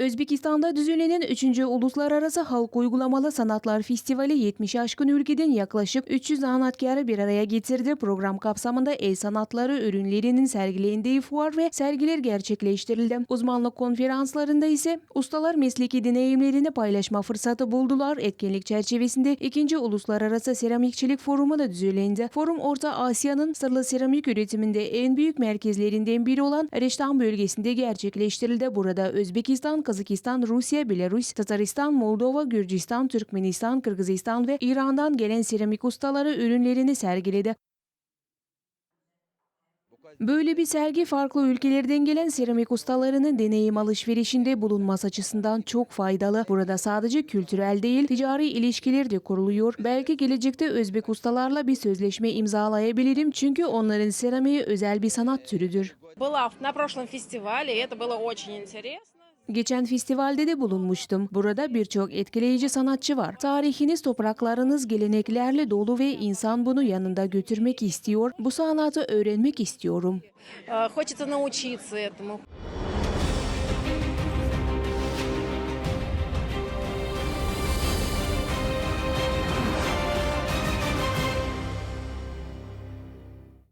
Özbekistan'da düzenlenen 3. Uluslararası Halk Uygulamalı Sanatlar Festivali 70 aşkın ülkeden yaklaşık 300 sanatkarı bir araya getirdi. Program kapsamında el sanatları ürünlerinin sergilendiği fuar ve sergiler gerçekleştirildi. Uzmanlık konferanslarında ise ustalar mesleki deneyimlerini paylaşma fırsatı buldular. Etkinlik çerçevesinde 2. Uluslararası Seramikçilik Forumu da düzenlendi. Forum Orta Asya'nın sırlı seramik üretiminde en büyük merkezlerinden biri olan Reştan bölgesinde gerçekleştirildi. Burada Özbekistan, Kazakistan, Rusya, Belarus, Tataristan, Moldova, Gürcistan, Türkmenistan, Kırgızistan ve İran'dan gelen seramik ustaları ürünlerini sergiledi. Böyle bir sergi farklı ülkelerden gelen seramik ustalarının deneyim alışverişinde bulunması açısından çok faydalı. Burada sadece kültürel değil, ticari ilişkiler de kuruluyor. Belki gelecekte Özbek ustalarla bir sözleşme imzalayabilirim çünkü onların seramiği özel bir sanat türüdür. Была в- на прошлом фестивале, и это было очень интересно. Geçen festivalde de bulunmuştum. Burada birçok etkileyici sanatçı var. Tarihiniz, topraklarınız geleneklerle dolu ve insan bunu yanında götürmek istiyor. Bu sanatı öğrenmek istiyorum. Ee, хочется научиться этому.